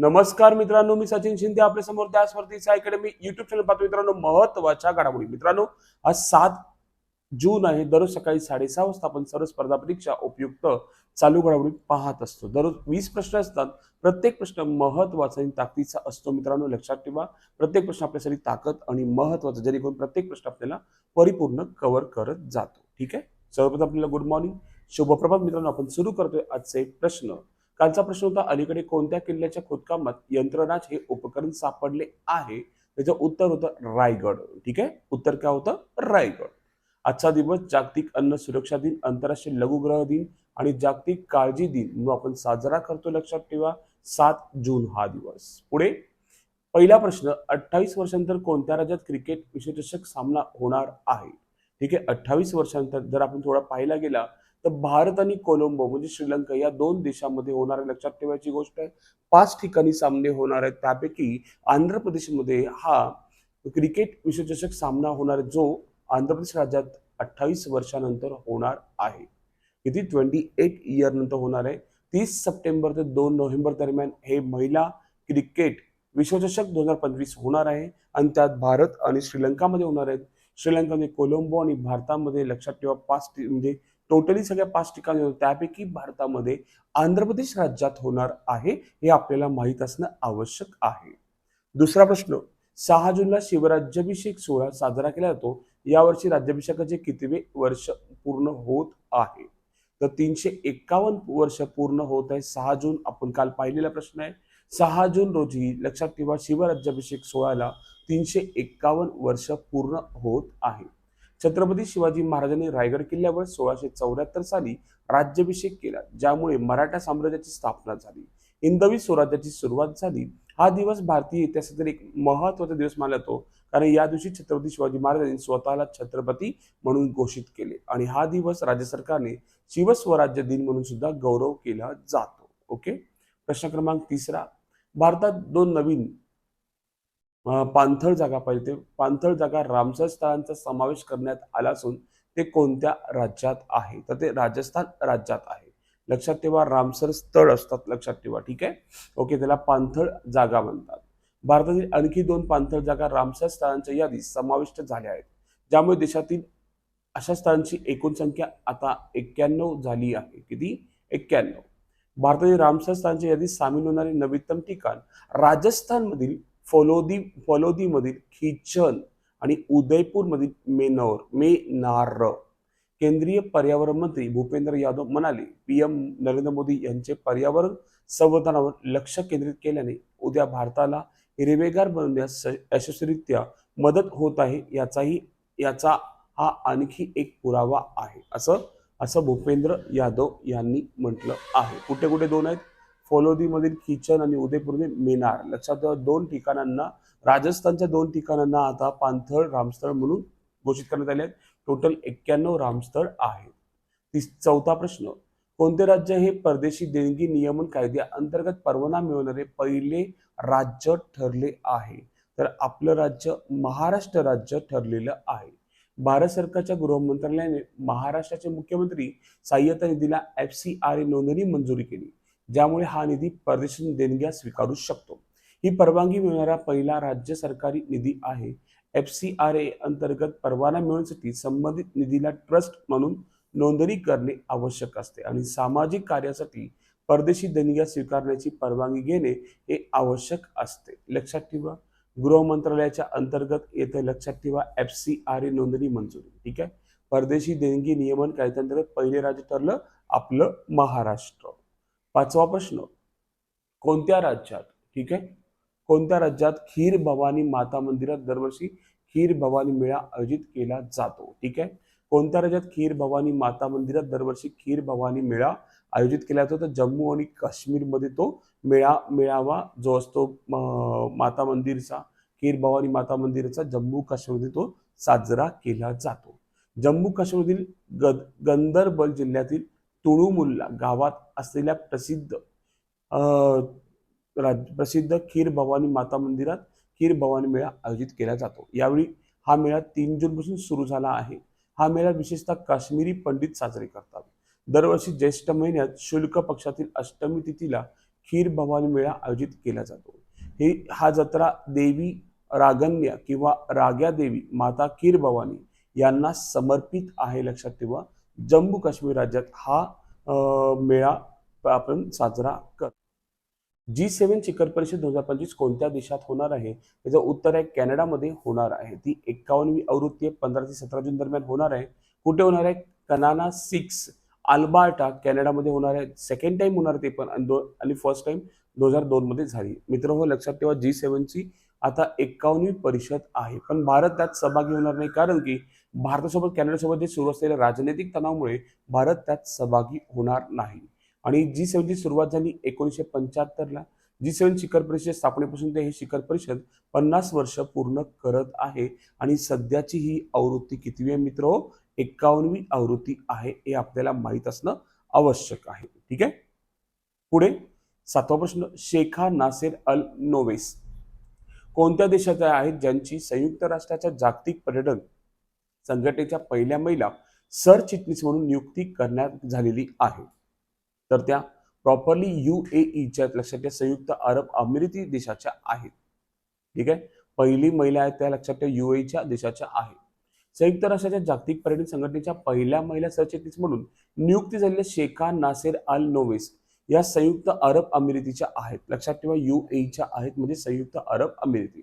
नमस्कार मित्रांनो मी सचिन शिंदे आपल्यासमोर त्या स्पर्धेचा मी युट्यूब चॅनल पाहतो. मित्रांनो महत्त्वाच्या घडामोडी. मित्रांनो आज सात जून आहे. दररोज सकाळी साडेसहा वाजता आपण सर्व स्पर्धा परीक्षा उपयुक्त चालू घडामोडी पाहत असतो. दररोज वीस प्रश्न असतात. प्रत्येक प्रश्न महत्त्वाचा आणि ताकदीचा असतो. मित्रांनो लक्षात ठेवा. प्रत्येक प्रश्न आपल्यासाठी ताकद आणि महत्त्वाचा जेणेकरून प्रत्येक प्रश्न आपल्याला परिपूर्ण कव्हर करत जातो. ठीक आहे? सर्वप्रथम आपल्याला गुड मॉर्निंग शुभप्रभात मित्रांनो आपण सुरू करतोय आजचे प्रश्न. कालचा प्रश्न होता अलीकडे कोणत्या किल्ल्याच्या खोदकामात यंत्रणाच हे उपकरण सापडले आहे? त्याचं उत्तर होतं रायगड. ठीक आहे? उत्तर काय होतं? रायगड. आजचा दिवस जागतिक अन्न सुरक्षा दिन आंतरराष्ट्रीय लघुग्रह दिन आणि जागतिक काळजी दिन. म्हणून आपण साजरा करतो लक्षात ठेवा. सात जून हा दिवस. पुढे. पहिला प्रश्न अठ्ठावीस वर्षांतर कोणत्या राज्यात क्रिकेट विश्वचषक सामना होणार आहे? ठीक आहे? अठ्ठावीस वर्षांतर जर आपण थोडा पाहायला गेला तर भारत आणि कोलंबो म्हणजे श्रीलंका या दोन देशामध्ये होणाऱ्या लक्षात ठेवायची गोष्ट आहे पाच ठिकाणी सामने होणार आहेत. त्यापैकी आंध्र प्रदेशमध्ये हा क्रिकेट विश्वचषक सामना होणार आहे, जो आंध्र प्रदेश राज्यात अठ्ठावीस वर्षानंतर होणार आहे. किती? ट्वेंटी एट इयर नंतर होणार आहे. तीस सप्टेंबर ते दोन नोव्हेंबर दरम्यान हे महिला क्रिकेट विश्वचषक दोन हजार पंचवीस होणार आहे आणि त्यात भारत आणि श्रीलंकामध्ये होणार आहेत. श्रीलंकामध्ये कोलंबो आणि भारतामध्ये लक्षात ठेवा पाच म्हणजे टोटली सगळ्या पाच ठिकाणी होतं त्यापैकी भारतामध्ये आंध्र प्रदेश राज्यात होणार आहे हे आपल्याला माहीत असणं आवश्यक आहे. दुसरा प्रश्न सहा जूनला शिवराज्याभिषेक सोहळा साजरा केला जातो. यावर्षी राज्याभिषेकाचे कितवे वर्ष पूर्ण होत आहे? तर तीनशे एक्कावन्न वर्ष पूर्ण होत आहे सहा जून आपण काल पाहिलेला प्रश्न आहे. सहा जून रोजी लक्षात ठेवा शिवराज्याभिषेक सोहळ्याला तीनशे एक्कावन्न वर्ष पूर्ण होत आहे. छत्रपती शिवाजी महाराजांनी रायगड किल्ल्यावर सोळाशे चौऱ्याहत्तर साली राज्याभिषेक केला ज्यामुळे मराठा साम्राज्याची स्थापना झाली. हिंदवी स्वराज्याची सुरुवात झाली. हा दिवस भारतीय इतिहासातील एक महत्त्वाचा दिवस मानला जातो. कारण या दिवशी छत्रपती शिवाजी महाराजांनी स्वतःला छत्रपती म्हणून घोषित केले आणि हा दिवस राज्य सरकारने शिवस्वराज्य दिन म्हणून सुद्धा गौरव केला जातो. ओके? प्रश्न क्रमांक तिसरा. भारतात दोन नवीन पाणथळ जागा पाहिजे ते पाणथळ जागा रामसर स्थळांचा समावेश करण्यात आला असून ते कोणत्या राज्यात आहे? तर ते राजस्थान राज्यात आहे. लक्षात ठेवा रामसर स्थळ असतात लक्षात ठेवा ठीक आहे? ओके त्याला पाणथळ जागा म्हणतात. भारतातील आणखी दोन पाणथळ जागा रामसर स्थळांच्या यादीत समाविष्ट झाल्या आहेत. ज्यामुळे देशातील अशा स्थळांची एकूण संख्या आता एक्क्याण्णव झाली आहे. किती? एक्क्याण्णव. भारतातील रामसर स्थळांच्या यादीत सामील होणारे नवीनतम ठिकाण राजस्थानमधील फलोदी फलोदीमधील खिचल आणि उदयपूरमधील मेनौर मेनार. केंद्रीय पर्यावरण मंत्री भूपेंद्र यादव म्हणाले पीएम नरेंद्र मोदी यांचे पर्यावरण संवर्धनावर लक्ष केंद्रित केल्याने उद्या भारताला हिरवेगार बनवण्यास यशस्वीरित्या मदत होत आहे याचाही याचा हा आणखी एक पुरावा आहे. असं असं भूपेंद्र यादव यांनी म्हटलं आहे. कुठे कुठे दोन आहेत? फोलोदीमधील किचन आणि उदयपूरमधील मेनार. लक्षात ठेवा दोन ठिकाणांना राजस्थानच्या दोन ठिकाणांना आता पाणथळ रामस्थळ म्हणून घोषित करण्यात आले आहेत. टोटल एक्क्याण्णव रामस्थळ आहेत. तीस चौथा प्रश्न कोणते राज्य हे परदेशी देणगी नियमन कायद्याअंतर्गत परवाना मिळवणारे पहिले राज्य ठरले आहे? तर आपलं राज्य महाराष्ट्र राज्य ठरलेलं आहे. भारत सरकारच्या गृह मंत्रालयाने महाराष्ट्राचे मुख्यमंत्री सहाय्यता निधीला एफ सी आर ए नोंदणी मंजुरी केली. ज्यामुळे हा निधी परदेशातून देणग्या स्वीकारू शकतो. ही परवानगी मिळणारा पहिला राज्य सरकारी निधी आहे. एफ सी आर ए अंतर्गत परवाना मिळवण्यासाठी संबंधित निधीला ट्रस्ट म्हणून नोंदणी करणे आवश्यक असते आणि सामाजिक कार्यासाठी परदेशी देणग्या स्वीकारण्याची परवानगी घेणे हे आवश्यक असते. लक्षात ठेवा गृह मंत्रालयाच्या अंतर्गत येथे लक्षात ठेवा एफ सी आर ए नोंदणी मंजुरी ठीक आहे? परदेशी देणगी नियमन कायद्यांतर्गत पहिले राज्य ठरलं आपलं महाराष्ट्र. पाचवा प्रश्न. कोणत्या राज्यात ठीक आहे? कोणत्या राज्यात खीर भवानी माता मंदिरात दरवर्षी खीर भवानी मेळा आयोजित केला जातो ठीक आहे? कोणत्या राज्यात खीर भवानी माता मंदिरात दरवर्षी खीर भवानी मेळा आयोजित केला जातो? तर जम्मू आणि काश्मीरमध्ये तो मेळा मेळावा जो असतो माता मंदिरचा खीर भवानी माता मंदिरचा जम्मू काश्मीरमध्ये तो साजरा केला जातो. जम्मू काश्मीरमधील गद गंदरबल जिल्ह्यातील तुळुमुल्ला गावात असलेल्या प्रसिद्ध राज- प्रसिद्ध खीर भवानी माता मंदिरात खीर भवानी मेळा आयोजित केला जातो. यावेळी हा मेळा तीन जूनपासून सुरू झाला आहे. हा मेळा विशेषतः काश्मीरी पंडित साजरे करतात. दरवर्षी ज्येष्ठ महिन्यात शुल्क पक्षातील अष्टमी तिथीला खीर भवानी मेळा आयोजित केला जातो. हे हा जत्रा देवी रागन्या किंवा राग्या देवी माता खीर भवानी यांना समर्पित आहे लक्षात ठेवा. जम्मू काश्मीर राज्यात हा मेळा आपण साजरा कर. जी सेव्हन शिखर परिषद दोन हजार पंचवीस कोणत्या देशात होणार आहे? त्याचं उत्तर आहे कॅनडामध्ये होणार आहे. ती एक्कावन्नवी आवृत्ती आहे पंधरा ते सतरा जून दरम्यान होणार आहे. कुठे होणार आहे? कनाना सिक्स अल्बार्टा कॅनडामध्ये होणार आहे. सेकंड टाइम होणार ते पण आणि आणि फर्स्ट टाइम दोन हजार दोन मध्ये झाली. मित्र हो लक्षात ठेवा जी सेव्हनची आता एक्कावन्नवी परिषद आहे. पण भारत त्यात सहभागी होणार नाही कारण की भारतासोबत कॅनडासोबत जे सुरू असलेल्या राजनैतिक तणावामुळे भारत त्यात सहभागी होणार नाही. आणि जी सेवनची सुरुवात झाली एकोणीसशे पंच्याहत्तरला. जी सेवन शिखर परिषद स्थापनेपासून ते ही शिखर परिषद पन्नास वर्ष पूर्ण करत आहे. आणि सध्याची ही आवृत्ती कितवी आहे मित्र? हो एक्कावन्नवी आवृत्ती आहे हे आपल्याला माहीत असणं आवश्यक आहे. ठीक आहे? पुढे सातवा प्रश्न. Sheikha Nasser Al Nowais. कोणत्या देशाच्या आहेत ज्यांची संयुक्त राष्ट्राच्या जागतिक पर्यटन संघटनेच्या पहिल्या महिला सरचिटणीस म्हणून नियुक्ती करण्यात झालेली आहे? तर त्या प्रॉपरली यू ए ईच्या लक्षात घ्या संयुक्त अरब अमिराती देशाच्या आहेत. ठीक आहे? पहिली महिला आहेत त्या लक्षात ठेवा यू एच्या देशाच्या आहेत. संयुक्त राष्ट्राच्या जागतिक पर्यटन संघटनेच्या पहिल्या महिला सरचिटणीस म्हणून नियुक्ती झालेल्या शेखा नासेर अल नोवेस या संयुक्त अरब अमिरातीच्या आहेत. लक्षात ठेवा यू च्या आहेत म्हणजे संयुक्त अरब अमिराती.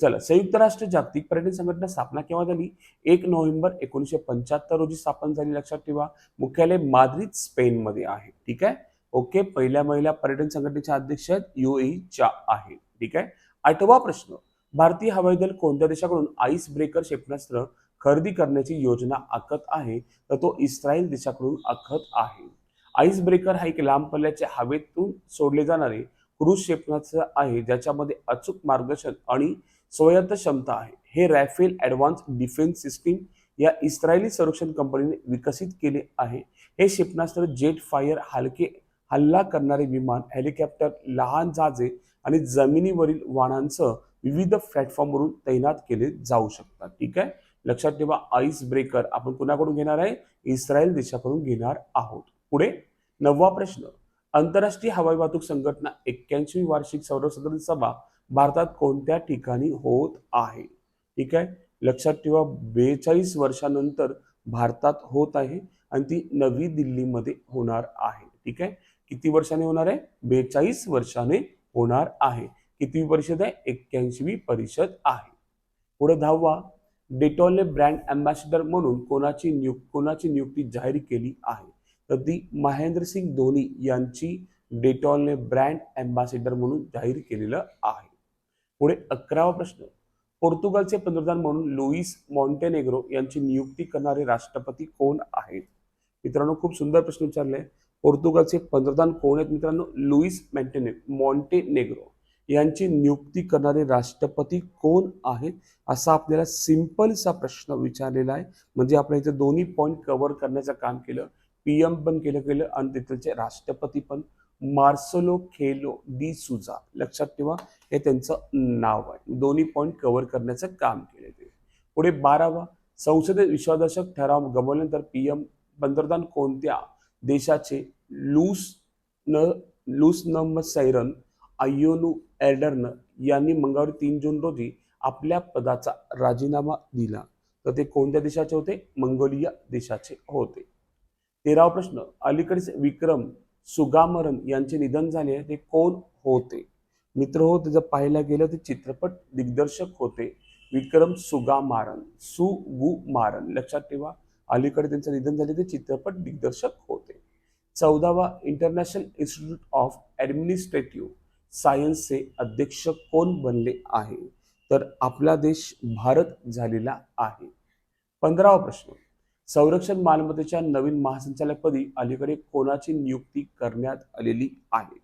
चला संयुक्त राष्ट्र जागतिक पर्यटन संघटना स्थापना केव्हा झाली? एक नोव्हेंबर एकोणीसशे पंच्याहत्तर रोजी स्थापन झाली लक्षात ठेवा. मुख्यालय माद्रिद स्पेनमध्ये आहे. ठीक आहे? ओके पहिल्या महिला पर्यटन संघटनेच्या अध्यक्ष आहेत UAE आहेत. ठीक आहे? आठवा प्रश्न. भारतीय हवाई दल कोणत्या देशाकडून आईस ब्रेकर क्षेपणास्त्र खरेदी करण्याची योजना आखत आहे? तर तो इस्रायल देशाकडून आखत आहे. आईस ब्रेकर हा एक लांब पल्ल्याच्या हवेतून सोडले जाणारे क्रूज क्षेपणास्त्र आहे ज्याच्यामध्ये अचूक मार्गदर्शन आणि स्वायत्त क्षमता आहे. हे रॅफेल ॲडव्हान्स डिफेन्स सिस्टीम या इस्रायली संरक्षण कंपनीने विकसित केले आहे. हे क्षेपणास्त्र जेट फायर हलके हल्ला करणारे विमान हेलिकॉप्टर लहान जहाजे आणि जमिनीवरील वाहनांसह विविध प्लॅटफॉर्मवरून तैनात केले जाऊ शकतात. ठीक आहे? लक्षात ठेवा आईस ब्रेकर आपण कुणाकडून घेणार आहे? इस्रायल देशाकडून घेणार आहोत. पुढे नववा प्रश्न. आंतरराष्ट्रीय हवाई वाहतूक संघटना एक्क्याऐंशी वार्षिक सर्वसाधारण सभा भारतात कोणत्या ठिकाणी होत आहे? ठीक आहे? लक्षात ठेवा बेचाळीस वर्षानंतर भारतात होत आहे आणि ती नवी दिल्लीमध्ये होणार आहे. ठीक आहे? किती वर्षाने होणार आहे? बेचाळीस वर्षाने होणार आहे. कितवी परिषद आहे? एक्क्याऐंशीवी परिषद आहे. पुढे दहावा. डेटॉलने ब्रँड अम्बॅसिडर म्हणून कोणाची नियुक्त कोणाची नियुक्ती जाहीर केली आहे? तर ती महेंद्रसिंग धोनी यांची डेटॉलने ब्रँड अँबॅसेडर म्हणून जाहीर केलेलं आहे. पुढे अकरावा प्रश्न. पोर्तुगालचे पंतप्रधान म्हणून लुईस मॉन्टेनेग्रो यांची नियुक्ती करणारे राष्ट्रपती कोण आहेत? मित्रांनो खूप सुंदर प्रश्न विचारले. पोर्तुगालचे पंतप्रधान कोण आहेत मित्रांनो? लुईस मॅन्टेने मॉन्टेनेग्रो यांची नियुक्ती करणारे राष्ट्रपती कोण आहेत? असा आपल्याला सिंपलसा प्रश्न विचारलेला आहे. म्हणजे आपण इथे दोन्ही पॉईंट कव्हर करण्याचं काम केलं. पीएम पण केलं गेलं आणि तिथलचे राष्ट्रपती पण. मार्सलो खेलो डी सुजा लक्षात ठेवा हे त्यांचं नाव आहे. दोन्ही पॉईंट कव्हर करण्याचं काम केले ते. पुढे बारावा संसदेत विश्वासदर्शक ठराव गमावल्यानंतर पीएम पंतप्रधान कोणत्या देशाचे? लूस न लूस नम सैरन आयोनू एल्डर्न यांनी मंगळवारी तीन जून रोजी आपल्या पदाचा राजीनामा दिला. तर ते कोणत्या देशाचे होते? मंगोलिया देशाचे होते. तेरावा प्रश्न अलीकडेच विक्रम सुगामरन यांचे निधन झाले ते कोण होते? मित्र हो जर पाहायला गेलं ते चित्रपट दिग्दर्शक होते विक्रम सुगामारन सुगुमारन. लक्षात ठेवा अलीकडे त्यांचं निधन झाले ते चित्रपट दिग्दर्शक होते. चौदावा इंटरनॅशनल इन्स्टिट्यूट ऑफ ॲडमिनिस्ट्रेटिव्ह सायन्सचे अध्यक्ष कोण बनले आहे? तर आपला देश भारत झालेला आहे. पंधरावा प्रश्न संरक्षण मालमत्तेच्या नवीन महासंचालकपदी अलीकडे कोणाची नियुक्ती करण्यात आलेली आहे?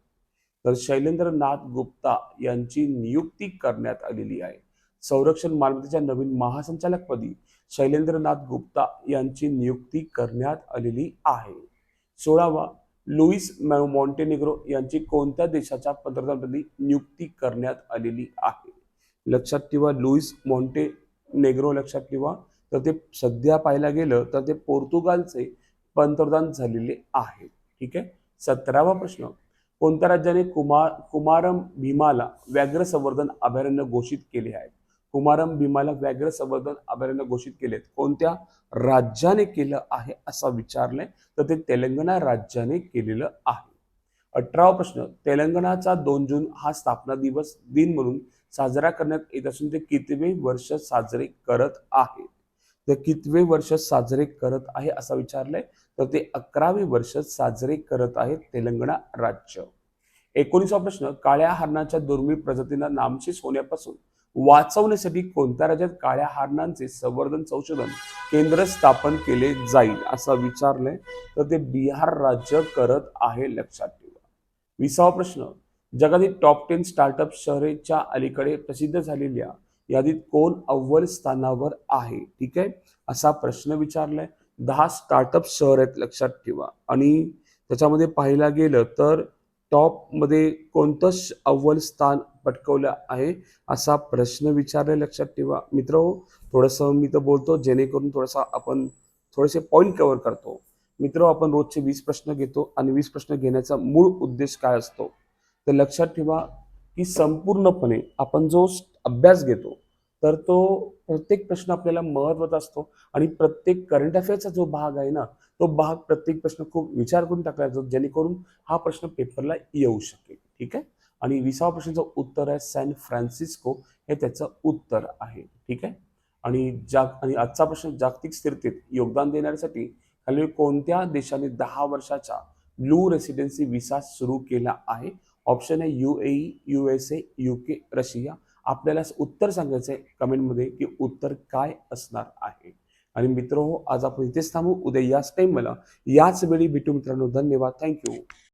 तर शैलेंद्रनाथ गुप्ता यांची नियुक्ती करण्यात आलेली आहे. संरक्षण मालमत्तेच्या नवीन महासंचालकपदी शैलेंद्रनाथ गुप्ता यांची नियुक्ती करण्यात आलेली आहे. सोळावा लुईस मॉन्टेनिग्रो यांची कोणत्या देशाच्या पंतप्रधानपदी नियुक्ती करण्यात आलेली आहे? लक्षात ठेवा लुईस मॉन्टेनेग्रो लक्षात ठेवा. तर ते सध्या पाहायला गेलं तर ते पोर्तुगालचे पंतप्रधान झालेले आहेत. ठीक आहे? सतरावा प्रश्न. कोणत्या राज्याने कुमार कुमारम भीमाला व्याघ्र संवर्धन अभयारण्य घोषित केले आहे? कुमारम भीमाला व्याघ्र संवर्धन अभयारण्य घोषित केले आहेत कोणत्या राज्याने केलं आहे असा विचारलंय? तर ते तेलंगणा राज्याने केलेलं आहे. अठरावा प्रश्न. तेलंगणाचा दोन जून हा स्थापना दिवस दिन म्हणून साजरा करण्यात येत असून ते कितवे वर्ष साजरे करत आहे ते कितवे वर्ष साजरे करत आहे असं विचारलंय? तर ते अकरावे वर्ष साजरे करत आहेत तेलंगणा राज्य. एकोणीसवा प्रश्न काळ्या हरणाच्या दुर्मिळ प्रजातींना नामशेष होण्यापासून वाचवण्यासाठी कोणत्या राज्यात काळ्या हरणांचे संवर्धन संशोधन केंद्र स्थापन केले जाईल असं विचारलंय? तर ते बिहार राज्य करत आहे लक्षात ठेवा. विसावा प्रश्न जगातील टॉप टेन स्टार्टअप शहरेच्या अलीकडे प्रसिद्ध झालेल्या यादीत कोण अव्वल स्थानावर आहे? ठीक आहे? असा प्रश्न विचारलाय. दहा स्टार्टअप शहर आहेत लक्षात ठेवा. आणि त्याच्यामध्ये पाहायला गेलं तर टॉपमध्ये कोणतं श- अव्वल स्थान पटकवलं आहे? असा प्रश्न विचारलाय लक्षात ठेवा. मित्र थोडंसं मी तर बोलतो जेणेकरून थोडासा आपण थोडेसे पॉईंट कव्हर करतो. मित्र आपण रोजचे वीस प्रश्न घेतो आणि वीस प्रश्न घेण्याचा मूळ उद्देश काय असतो? तर लक्षात ठेवा की संपूर्णपणे आपण जो अभ्यास घेतो तर तो प्रत्येक प्रश्न आपल्याला महत्त्वाचा असतो. आणि प्रत्येक करंट अफेअरचा जो भाग आहे ना तो भाग प्रत्येक प्रश्न खूप विचार करून टाकला जातो जेणेकरून हा प्रश्न पेपरला येऊ शकेल. ठीक आहे? आणि विसावा प्रश्नाचं उत्तर आहे सॅन फ्रान्सिस्को हे त्याचं उत्तर आहे. ठीक आहे? आणि जाग आणि आजचा प्रश्न जागतिक स्थिरतेत योगदान देण्यासाठी खाली कोणत्या देशाने दहा वर्षाचा ब्लू रेसिडेन्सी विसा सुरू केला आहे? ऑप्शन आहे U A U S A U K Russia आपल्याला उत्तर सांगायचं आहे कमेंटमध्ये की उत्तर काय असणार आहे. आणि मित्र हो आज आपण इथेच थांबू. उद्या याच टाइम मला याच वेळी भेटू मित्रांनो. धन्यवाद. थँक्यू